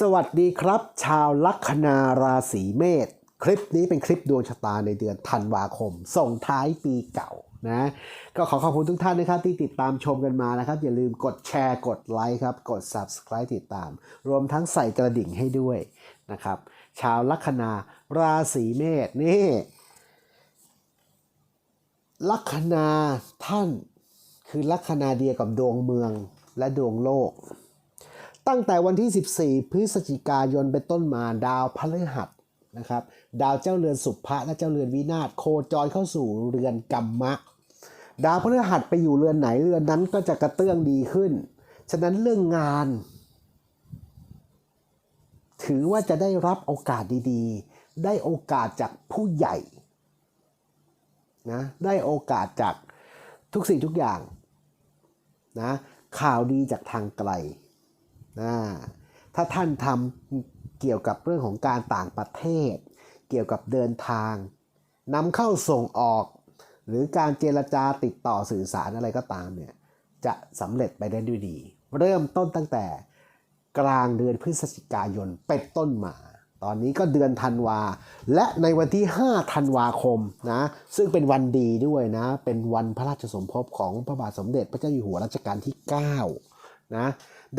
สวัสดีครับ ชาวลัคนาราศีเมษคลิปนี้เป็นคลิปดวงชะตาในเดือนธันวาคม ส่งท้ายปีเก่านะก็ขอขอบคุณทุกท่านนะครับที่ติดตามชมกันมานะครับ อย่าลืมกดแชร์กดไลค์ครับ กด Subscribe ติดตาม รวมทั้งใส่กระดิ่งให้ด้วยนะครับ ชาวลัคนาราศีเมษนี่ลัคนาท่านคือลัคนาเดียวกับดวงเมืองและดวงโลก ตั้งแต่วันที่ 14 พฤศจิกายนเป็นต้นมาดาวพฤหัสนะครับ ดาวเจ้าเรือนสุภะและเจ้าเรือนวินาศโคจรเข้าสู่เรือนกัมมะ ดาวพฤหัสไปอยู่เรือนไหนเรือนนั้นก็จะกระเตื้องดีขึ้น ฉะนั้นเรื่องงาน ถือว่าจะได้รับโอกาสดีๆ ได้โอกาสจากผู้ใหญ่นะได้โอกาสจากทุกสิ่งทุกอย่างนะข่าวดีจากทางไกล นะถ้าท่านทำเกี่ยวกับเรื่องของการต่างประเทศ เกี่ยวกับเดินทางนำเข้าส่งออก หรือการเจรจาติดต่อสื่อสารอะไรก็ตามเนี่ยจะสำเร็จไปได้ด้วยดี เริ่มต้นตั้งแต่กลางเดือนพฤศจิกายนเป็นต้นมา ตอนนี้ก็เดือนธันวา และในวันที่ 5 ธันวาคมนะซึ่งเป็นวันดีด้วยนะ เป็นวันพระราชสมภพของพระบาทสมเด็จพระเจ้าอยู่หัวรัชกาลที่ 9 นะ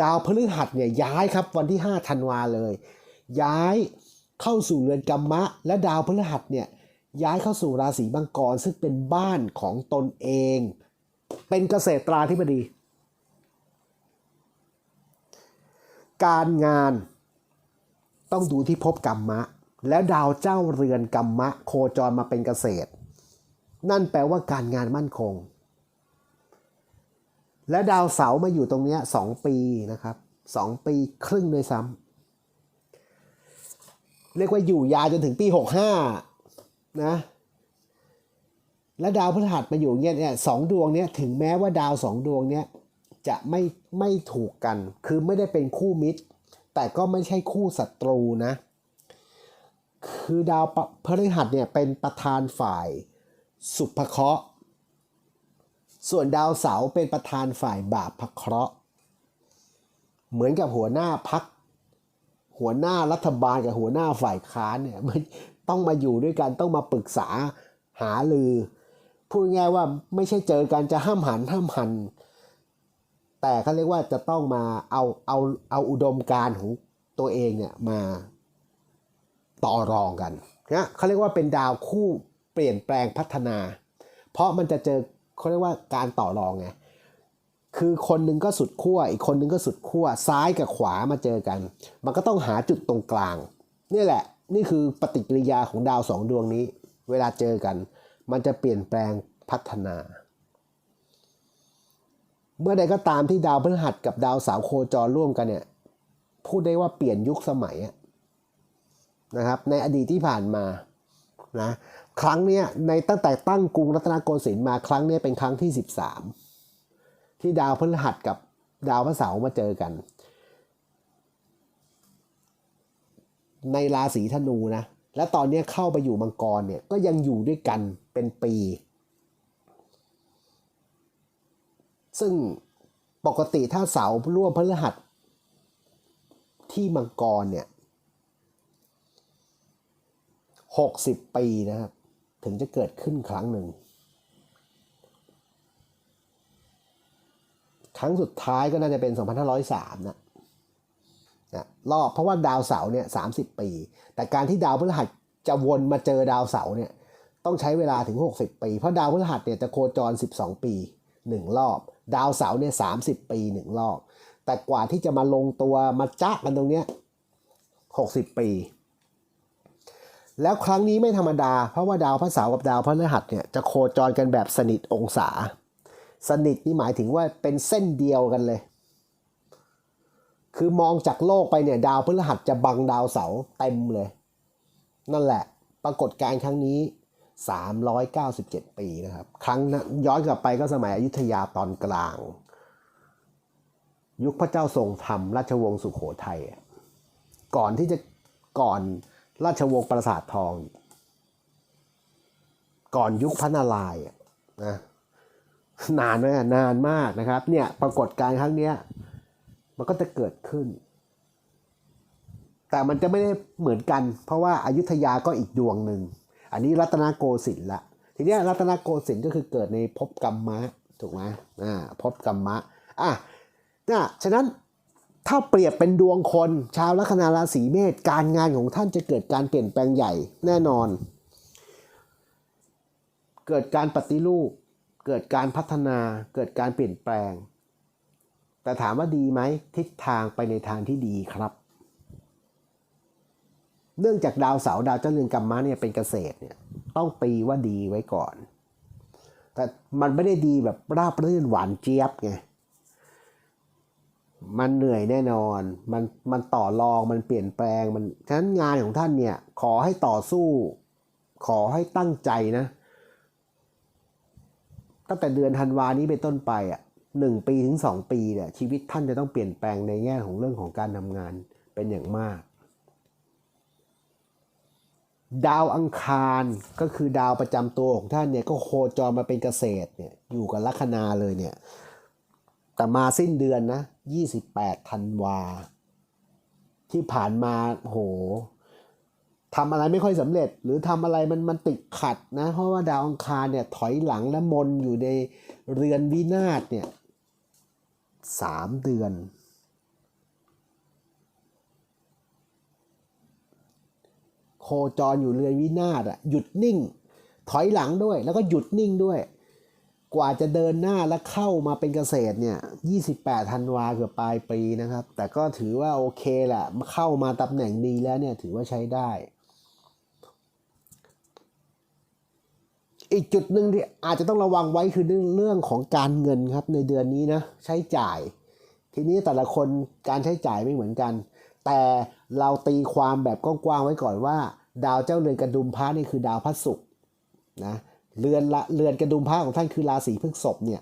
ดาวพฤหัสเนี่ยย้ายครับวันที่ 5 ธันวาเลย ย้ายเข้าสู่เรือนกัมมะ และดาวพฤหัสเนี่ยย้ายเข้าสู่ราศีมังกรซึ่งเป็นบ้านของตนเอง เป็นเกษตราธิบดี การงานต้องดูที่ภพกรรมะ แล้วดาวเจ้าเรือนกรรมะ โคจรมาเป็นเกษตร นั่นแปลว่าการงานมั่นคง และดาวเสาร์มาอยู่ตรงนี้สองปีนะครับสองปีครึ่งด้วยซ้ำเรียกว่าอยู่ยาวจนถึงปีหกห้านะและดาวพฤหัสมาอยู่เงี้ยเนี่ยสองดวงเนี้ยถึงแม้ว่าดาวสองดวงเนี้ยจะไม่ไม่ถูกกัน คือไม่ได้เป็นคู่มิตร แต่ก็ไม่ใช่คู่ศัตรูนะ คือดาวพฤหัสเนี่ยเป็นประธานฝ่ายสุภเคราะห์ ส่วนดาวเสาเป็นประธานฝ่ายบาปพเคราะห์ เหมือนกับหัวหน้าพัก หัวหน้ารัฐบาลกับหัวหน้าฝ่ายค้านเนี่ยมันต้องมาอยู่ด้วยกันต้องมาปรึกษาหาลือ พูดง่ายว่าไม่ใช่เจอกันจะห้ามหันห้ามหัน แต่เขาเรียกว่าจะต้องมาเอาเอาเอาอุดมการของตัวเองเนี่ยมาต่อรองกันนะเขาเรียกว่าเป็นดาวคู่เปลี่ยนแปลงพัฒนา เพราะมันจะเจอ เขาเรียกว่าการต่อรองไงคือคนหนึงก็สุดขั้วอีกคนหนึงก็สุดขั้วซ้ายกับขวามาเจอกัน มันก็ต้องหาจุดตรงกลางนี่แหละ นี่คือปฏิกิริยาของดาวสองดวงนี้ เวลาเจอกัน มันจะเปลี่ยนแปลงพัฒนา เมื่อใดก็ตามที่ดาวพฤหัสกับดาวสาร์โคจรร่วมกันเนี่ยพูดได้ว่าเปลี่ยนยุคสมัยนะครับ ในอดีตที่ผ่านมานะ ครั้งเนี้ยในตั้งแต่ตั้งกรุงรัตนโกสินทร์มาครั้งเนี้ยเป็นครั้งที่ 13 ที่ดาวพฤหัสกับดาวพระเสาร์มาเจอกัน ในราศีธนูนะ และตอนนี้เข้าไปอยู่มังกรเนี่ยก็ยังอยู่ด้วยกันเป็นปี ซึ่งปกติถ้าเสาร์ร่วมพฤหัสที่มังกรเนี่ยหกสิบปีนะครับ ถึงจะเกิดขึ้นครั้งหนึ่ง ครั้งสุดท้ายก็น่าจะเป็น 2503 นะนะรอบเพราะว่าดาวเสาร์เนี่ย30ปี แต่การที่ดาวพฤหัสจะวนมาเจอดาวเสาร์เนี่ยต้องใช้เวลาถึง 60 ปี เพราะดาวพฤหัสเนี่ยจะโคจร 12 ปี 1 รอบ ดาวเสาร์เนี่ย30ปี 1 รอบ แต่กว่าที่จะมาลงตัวมาจ้ากันตรงเนี้ย60 ปี แล้วครั้งนี้ไม่ธรรมดา เพราะว่าดาวพระเสาร์กับดาวพระฤหัสเนี่ยจะโคจรกันแบบสนิทองศา สนิทนี่หมายถึงว่าเป็นเส้นเดียวกันเลย คือมองจากโลกไปเนี่ยดาวพฤหัสจะบังดาวเสาร์เต็มเลย นั่นแหละ ปรากฏการณ์ครั้งนี้ 397 ปีนะครับ ครั้งนั้นย้อนกลับไปก็สมัยอยุธยาตอนกลาง ยุคพระเจ้าทรงธรรมราชวงศ์สุขโขทัยก่อนที่จะก่อน ราชวงศ์ปราสาททอง ก่อนยุคพระนารายณ์นะนานไหมอะนานมากนะครับ เนี่ยปรากฏการณ์ครั้งเนี้ย มันก็จะเกิดขึ้น แต่มันจะไม่ได้เหมือนกัน เพราะว่าอายุทยาก็อีกดวงหนึ่ง อันนี้รัตนโกสินทร์ละ ทีนี้รัตนโกสินทร์ก็คือเกิดในภพกรรมะ ถูกไหมอ่าภพกรรมะ อะนะฉะนั้น ถ้าเปรียบเป็นดวงคน ชาวลัคนาราศีเมษการงานของท่านจะเกิดการเปลี่ยนแปลงใหญ่แน่นอน เกิดการปฏิรูป เกิดการพัฒนา เกิดการเปลี่ยนแปลง แต่ถามว่าดีไหมทิศทางไปในทางที่ดีครับ เนื่องจากดาวเสาร์ดาวเจ้าเรือนกรรมะเนี่ยเป็นเกษตรเนี่ยต้องตีว่าดีไว้ก่อน แต่มันไม่ได้ดีแบบราบรื่นหวานเจี๊ยบไง มันเหนื่อยแน่นอน มันมันต่อรองมันเปลี่ยนแปลงมันฉะนั้นงานของท่านเนี่ยขอให้ต่อสู้ ขอให้ตั้งใจนะตั้งแต่เดือนธันวานี้เป็นต้นไปอะหนึ่งปีถึงสองปีเนี่ยชีวิตท่านจะต้องเปลี่ยนแปลงในแง่ของเรื่องของการทำงานเป็นอย่างมาก ดาวอังคารก็คือดาวประจำตัวของท่านเนี่ยก็โคจรมาเป็นเกษตรเนี่ยอยู่กับลัคนาเลยเนี่ย แต่มาสิ้นเดือนนะ 28ธันวา ที่ผ่านมาโหทำอะไรไม่ค่อยสำเร็จ หรือทำอะไรมันมันติดขัดนะ เพราะว่าดาวอังคารเนี่ยถอยหลังและมนอยู่ในเรือนวินาศเนี่ยสามเดือน โคจรอยู่เรือนวินาศอะหยุดนิ่ง ถอยหลังด้วยแล้วก็หยุดนิ่งด้วย กว่าจะเดินหน้าและเข้ามาเป็นเกษตรเนี่ย28ธันวาเกือบปลายปีนะครับ แต่ก็ถือว่าโอเคแหละเข้ามาตำแหน่งดีแล้วเนี่ยถือว่าใช้ได้ อีกจุดหนึ่งที่อาจจะต้องระวังไว้คือเรื่องเรื่องของการเงินครับในเดือนนี้นะใช้จ่าย ทีนี้แต่ละคนการใช้จ่ายไม่เหมือนกัน แต่เราตีความแบบกว้างๆไว้ก่อนว่า ดาวเจ้าเรือนกระดุมพระนี่คือดาวพระศุกร์นะ เรือนละเรือนกระดุมพระของท่านคือราศีพฤษภเนี่ย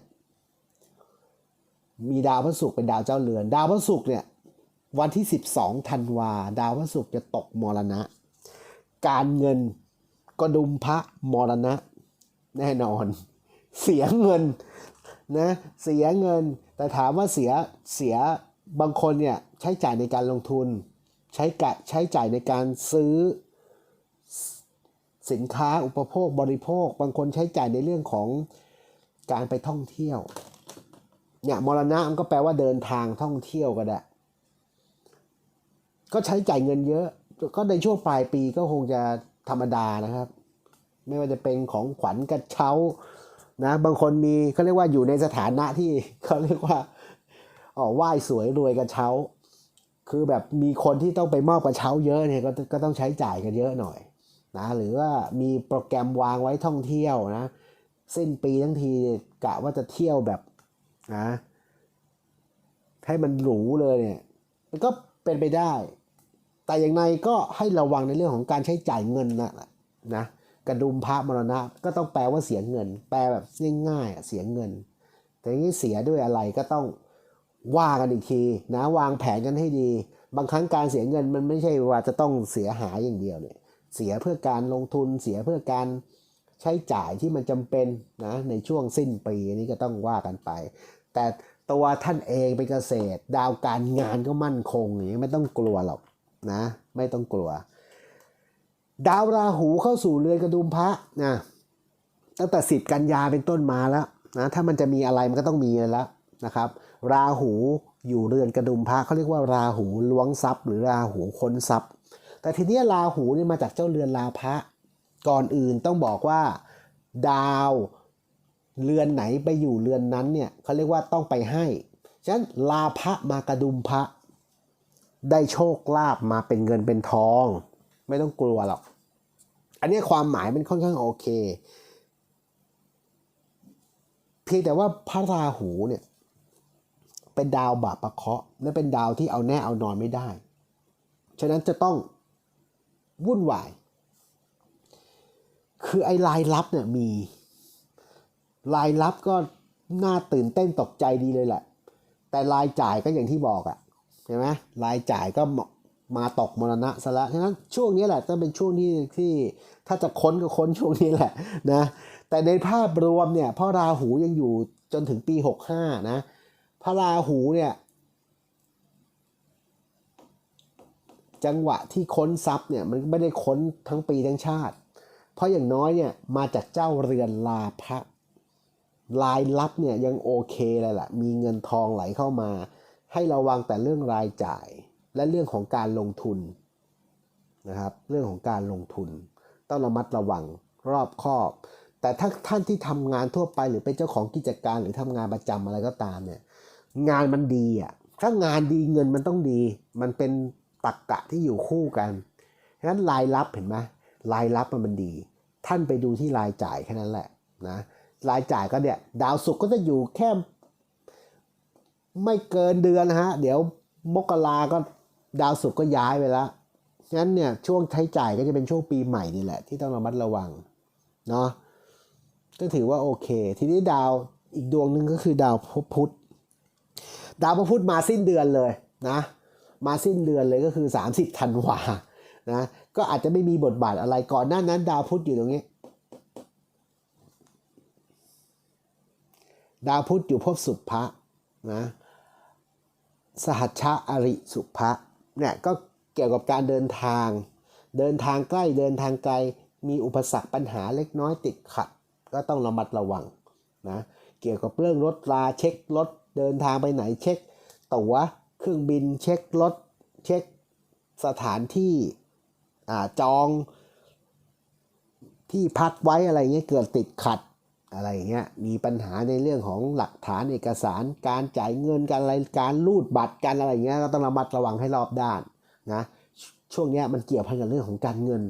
มีดาวพระศุกร์เป็นดาวเจ้าเรือน ดาวพระศุกร์เนี่ยวันที่ 12ธันวา ดาวพระศุกร์จะตกมรณะ การเงินกระดุมพระมรณะ แน่นอน เสียเงินนะเสียเงิน แต่ถามว่าเสียเสียบางคนเนี่ยใช้จ่ายในการลงทุน ใช้กะใช้จ่ายในการซื้อ สินค้าอุปโภคบริโภค บางคนใช้จ่ายในเรื่องของการไปท่องเที่ยวเนี่ยมรณะมันก็แปลว่าเดินทางท่องเที่ยวก็ได้ ก็ใช้จ่ายเงินเยอะ ก็ในช่วงปลายปีก็คงจะธรรมดานะครับ ไม่ว่าจะเป็นของขวัญกระเช้านะ บางคนมีเขาเรียกว่าอยู่ในสถานะที่เขาเรียกว่าอ๋อไหว้สวยรวยกระเช้า คือแบบมีคนที่ต้องไปมอบกระเช้าเยอะเนี่ยก็ก็ต้องใช้จ่ายกันเยอะหน่อย นะหรือว่ามีโปรแกรมวางไว้ท่องเที่ยวนะสิ้นปีทั้งทีกะว่าจะเที่ยวแบบนะให้มันหรูเลยเนี่ยมันก็เป็นไปได้ แต่อย่างไรก็ให้ระวังในเรื่องของการใช้จ่ายเงินนะนะกระดุมพระมรณะก็ต้องแปลว่าเสียเงิน แปลแบบง่ายๆเสียเงิน แต่ย่างนี้เสียด้วยอะไรก็ต้องว่ากันอีกทีนะวางแผนกันให้ดี บางครั้งการเสียเงินมันไม่ใช่ว่าจะต้องเสียหายอย่างเดียวเนี่ย เสียเพื่อการลงทุนเสียเพื่อการใช้จ่ายที่มันจำเป็นนะในช่วงสิ้นปีนี้ก็ต้องว่ากันไป แต่ตัวท่านเองเป็นเกษตร ดาวการงานก็มั่นคงอย่างนี้ไม่ต้องกลัวหรอกนะ ไม่ต้องกลัว ดาวราหูเข้าสู่เรือนกระดุมพระนะตั้งแต่สิบกันยาเป็นต้นมาแล้วนะถ้ามันจะมีอะไรมันก็ต้องมีแล้วนะครับ ราหูอยู่เรือนกระดุมพระเขาเรียกว่าราหูล้วงทรัพย์ หรือราหูค้นทรัพย์ แต่ทีนี้ราหูนี่มาจากเจ้าเรือนลาภะก่อนอื่นต้องบอกว่าดาวเรือนไหนไปอยู่เรือนนั้นเนี่ยเขาเรียกว่าต้องไปให้ ฉะนั้นลาภะมากระดุมพระ ได้โชคลาภมาเป็นเงินเป็นทอง ไม่ต้องกลัวหรอก อันนี้ความหมายมันค่อนข้างโอเค เพียงแต่ว่าพระราหูเนี่ยเป็นดาวบาปประเคาะและเป็นดาวที่เอาแน่เอานอนไม่ได้ ฉะนั้นจะต้อง วุ่นวาย คือไอ้รายรับเนี่ยมี รายรับก็น่าตื่นเต้นตกใจดีเลยแหละ แต่รายจ่ายก็อย่างที่บอกอะใช่ไหมรายจ่ายก็มาตกมรณะซะแล้วฉะนั้นช่วงนี้แหละต้องเป็นช่วงที่ที่ถ้าจะค้นก็ค้นช่วงนี้แหละนะ แต่ในภาพรวมเนี่ยพ่อราหูยังอยู่จนถึงปี 65 นะพระราหูเนี่ย จังหวะที่ค้นทรัพย์เนี่ยมันไม่ได้ค้นทั้งปีทั้งชาติ เพราะอย่างน้อยเนี่ยมาจากเจ้าเรือนลาภะรายรับเนี่ยยังโอเคเลยล่ะมีเงินทองไหลเข้ามา ให้ระวังแต่เรื่องรายจ่าย และเรื่องของการลงทุนนะครับเรื่องของการลงทุน ต้องระมัดระวังรอบคอบ แต่ถ้าท่านที่ทำงานทั่วไปหรือเป็นเจ้าของกิจการหรือทำงานประจำอะไรก็ตามเนี่ยงานมันดีอะถ้างานดีเงินมันต้องดี มันเป็น ตรกกะที่อยู่คู่กันฉะนั้นรายรับเห็นไหมรายรับมันมันดี ท่านไปดูที่รายจ่ายแค่นั้นแหละนะรายจ่ายก็เนี่ยดาวศุกร์ก็จะอยู่แค่ไม่เกินเดือนนะฮะ เดี๋ยวมกราก็ดาวศุกร์ก็ย้ายไปแล้วฉะนั้นเนี่ยช่วงใช้จ่ายก็จะเป็นช่วงปีใหม่นี่แหละ ที่ต้องระมัดระวังเนาะก็ถือว่าโอเค ทีนี้ดาวอีกดวงหนึ่งก็คือดาวพุธดาวพระพุธมาสิ้นเดือนเลยนะ มาสิ้นเดือนเลยก็คือ 30ธันวานะก็อาจจะไม่มีบทบาทอะไรก่อนหน้านั้น ดาวพุธอยู่ตรงนี้ ดาวพุธอยู่ภพสุภะนะสหัชชะอริสุภะเนี่ยก็เกี่ยวกับการเดินทาง เดินทางใกล้เดินทางไกลมีอุปสรรคปัญหาเล็กน้อยติดขัด ก็ต้องระมัดระวังนะเกี่ยวกับเรื่องรถราเช็ครถเดินทางไปไหนเช็คตั๋ว เครื่องบินเช็ครถเช็คสถานที่อ่าจองที่พักไว้อะไรเงี้ยเกิดติดขัดอะไรเงี้ยมีปัญหาในเรื่องของหลักฐานเอกสารการจ่ายเงินการอะไรการรูดบัตรการอะไรเงี้ยก็ต้องระมัดระวังให้รอบด้านนะช่วงเนี้ยมันเกี่ยวพันกับเรื่องของการเงิน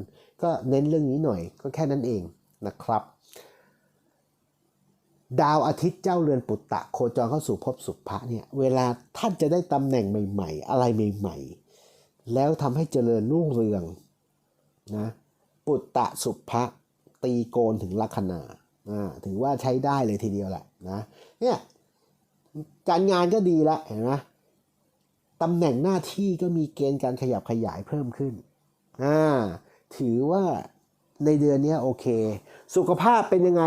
ก็เน้นเรื่องนี้หน่อยก็แค่นั้นเองนะครับ ดาวอาทิตย์เจ้าเรือนปุตตะโคจรเข้าสู่ภพสุภะเนี่ยเวลาท่านจะได้ตำแหน่งใหม่ ๆ อะไรใหม่ ๆ แล้วทำให้เจริญรุ่งเรืองนะปุตตะสุภะตีโกนถึงลัคนาอ่าถือว่าใช้ได้เลยทีเดียวแหละนะเนี่ยการงานก็ดีละเห็นไหมตำแหน่งหน้าที่ก็มีเกณฑ์การขยับขยายเพิ่มขึ้นอ่าถือว่าในเดือนนี้โอเค สุขภาพเป็นยังไง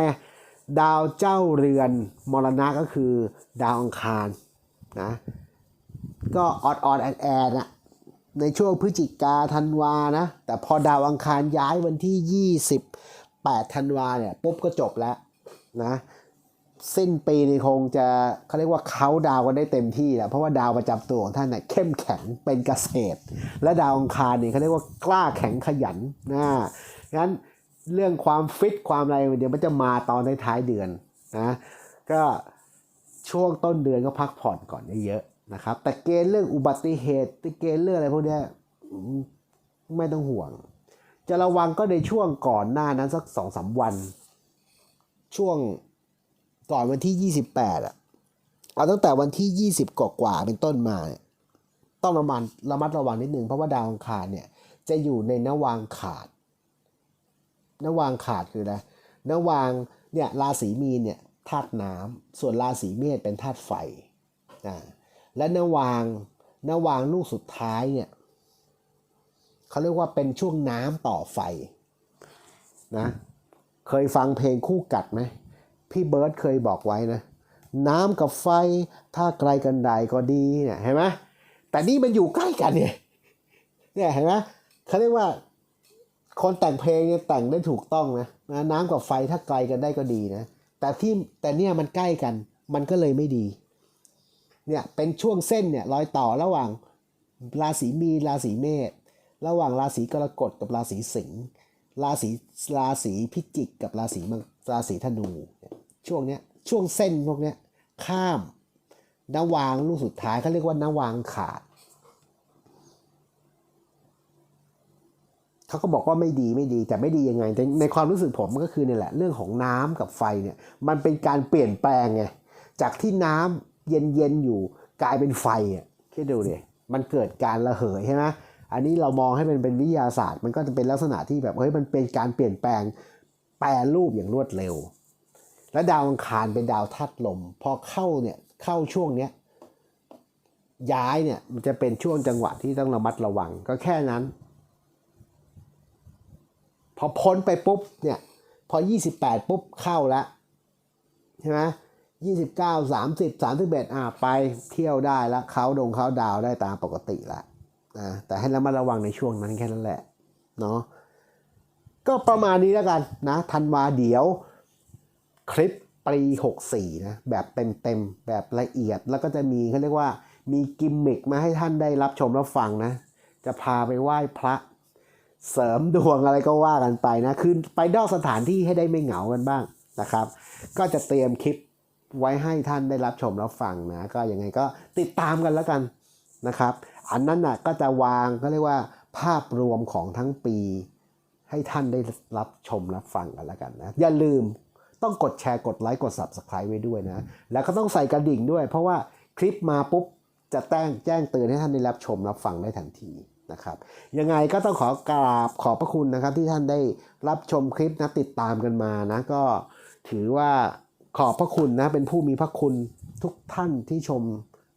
ดาวเจ้าเรือนมรณะก็คือดาวอังคารนะก็ออดออดแอดแอดอะในช่วงพฤศจิกาธันวานะ แต่พอดาวอังคารย้ายวันที่ 28ธันวาเนี่ยปุ๊บก็จบแล้วนะสิ้นปีนี่คงจะเขาเรียกว่าเขาดาวกันได้เต็มที่แหละเพราะว่าดาวประจำตัวของท่านเนี่ยเข้มแข็งเป็นเกษตร และดาวอังคารนี่เขาเรียกว่ากล้าแข็งขยันนะงั้น เรื่องความฟิตความอะไรเดี๋ยวมันจะมาตอนท้ายเดือนนะก็ช่วงต้นเดือนก็พักผ่อนก่อนเยอะๆนะครับ แต่เกณฑ์เรื่องอุบัติเหตุเกณฑ์เรื่องอะไรพวกนี้ไม่ต้องห่วง จะระวังก็ในช่วงก่อนหน้านั้นสักสองสามวัน ช่วงก่อนวันที่ยี่สิบแปดอะเอาตั้งแต่วันที่ยี่สิบกว่าเป็นต้นมาเนี่ยต้องระมัดระมัดระวังนิดนึงเพราะว่าดาวอังคารเนี่ยจะอยู่ในนวางขาด นวางขาดคืออะไรนวางเนี่ยราศีมีนเนี่ยธาตุน้ำส่วนราศีเมษเป็นธาตุไฟอ่าและนวางนวางลูกสุดท้ายเนี่ยเขาเรียกว่าเป็นช่วงน้ำต่อไฟนะเคยฟังเพลงคู่กัดไหมพี่เบิร์ดเคยบอกไว้นะ น้ำกับไฟถ้าไกลกันใดก็ดีเนี่ยเห็นไหมแต่นี่มันอยู่ใกล้กันเนี่ยเนี่ยเห็นไหมเขาเรียกว่า คนแต่งเพลงเนี่ยแต่งได้ถูกต้องนะนะน้ำกับไฟถ้าไกลกันได้ก็ดีนะ แต่ที่แต่เนี่ยมันใกล้กัน มันก็เลยไม่ดี เนี่ยเป็นช่วงเส้นเนี่ยรอยต่อระหว่างราศีมีราศีเมษระหว่างราศีกรกฎกับราศีสิงห์ราศีราศีพิจิกกับราศีมังราศีธนู ช่วงเนี้ยช่วงเส้นพวกเนี้ยข้ามนวางลูกสุดท้ายเขาเรียกว่านวางขาด เขาก็บอกว่าไม่ดีไม่ดีแต่ไม่ดียังไงแต่ในความรู้สึกผมก็คือเนี่ยแหละเรื่องของน้ำกับไฟเนี่ยมันเป็นการเปลี่ยนแปลงไงจากที่น้ำเย็นเย็นอยู่กลายเป็นไฟอะคิดดูดิมันเกิดการระเหยใช่ไหมอันนี้เรามองให้มันเป็นวิทยาศาสตร์ มันก็จะเป็นลักษณะที่แบบเฮ้ยมันเป็นการเปลี่ยนแปลงแปรรูปอย่างรวดเร็ว และดาวอังคารเป็นดาวธาตุลม พอเข้าเนี่ยเข้าช่วงเนี้ยย้ายเนี่ยมันจะเป็นช่วงจังหวะที่ต้องระมัดระวังก็แค่นั้น พอพ้นไปปุ๊บเนี่ยพอ 28 ปุ๊บเข้าแล้วใช่ไหมยี่สิบเก้าสามสิบสามสิบเอ็ดอะไปเที่ยวได้แล้วเขาดงเขาดาวได้ตามปกติแล้วนะแต่ให้ระมัดระวังในช่วงนั้นแค่นั้นแหละเนาะก็ประมาณนี้แล้วกันนะธันวาเดี๋ยวคลิปปี64นะแบบเต็มๆ แบบละเอียดแล้วก็จะมีเขาเรียกว่ามีกิมมิกมาให้ท่านได้รับชมรับฟังนะ จะพาไปไหว้พระ เสริมดวงอะไรก็ว่ากันไปนะ คือไปนอกสถานที่ให้ได้ไม่เหงากันบ้างนะครับ ก็จะเตรียมคลิปไว้ให้ท่านได้รับชมรับฟังนะ ก็ยังไงก็ติดตามกันแล้วกันนะครับ อันนั้นน่ะก็จะวางก็เรียกว่าภาพรวมของทั้งปี ให้ท่านได้รับชมรับฟังกันแล้วกันนะ อย่าลืมต้องกดแชร์กดไลค์กด Subscribe ไว้ด้วยนะ แล้วก็ต้องใส่กระดิ่งด้วย เพราะว่าคลิปมาปุ๊บจะแจ้งแจ้งเตือนให้ท่านได้รับชมรับฟังได้ทันที นะครับยังไงก็ต้องขอกราบขอบพระคุณนะครับ ที่ท่านได้รับชมคลิปนะติดตามกันมานะก็ถือว่าขอบพระคุณนะเป็นผู้มีพระคุณทุกท่านที่ชม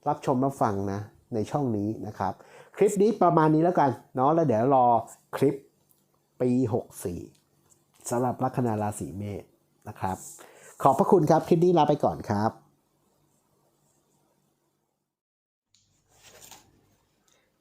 รับชมรับฟังนะในช่องนี้นะครับ คลิปนี้ประมาณนี้แล้วกันเนาะแล้วเดี๋ยวรอคลิปปี 64สำหรับลัคนาราศีเมษนะครับ ขอบพระคุณครับ คลิปนี้ลาไปก่อนครับ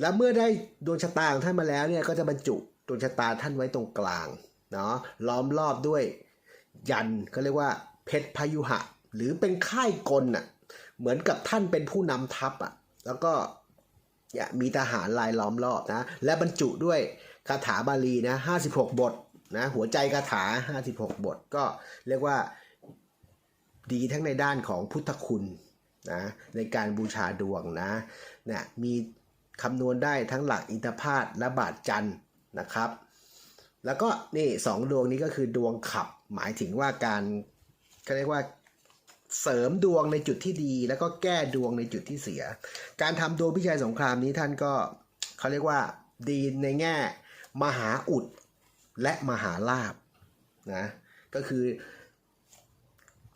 แล้วเมื่อได้ดวงชะตาของท่านมาแล้วเนี่ยก็จะบรรจุดวงชะตาท่านไว้ตรงกลางเนาะล้อมรอบด้วยยันเขาเรียกว่าเพชรพยุหะ หรือเป็นค่ายกลน่ะเหมือนกับท่านเป็นผู้นำทัพอะแล้วก็เนี่ยมีทหารลายล้อมรอบนะและบรรจุด้วยคาถาบาลีนะ56 บทนะหัวใจคาถา 56 บทก็เรียกว่าดีทั้งในด้านของพุทธคุณนะในการบูชาดวงนะเนี่ยมี คำนวณได้ทั้งหลักอินทพาตและบาทจันทร์นะครับ แล้วก็นี่สองดวงนี้ก็คือดวงขับ หมายถึงว่าการเขาเรียกว่าเสริมดวงในจุดที่ดี แล้วก็แก้ดวงในจุดที่เสีย การทำดวงพิชัยสงครามนี้ท่านก็เขาเรียกว่าดีในแง่ มหาอุดและมหาลาบนะก็คือ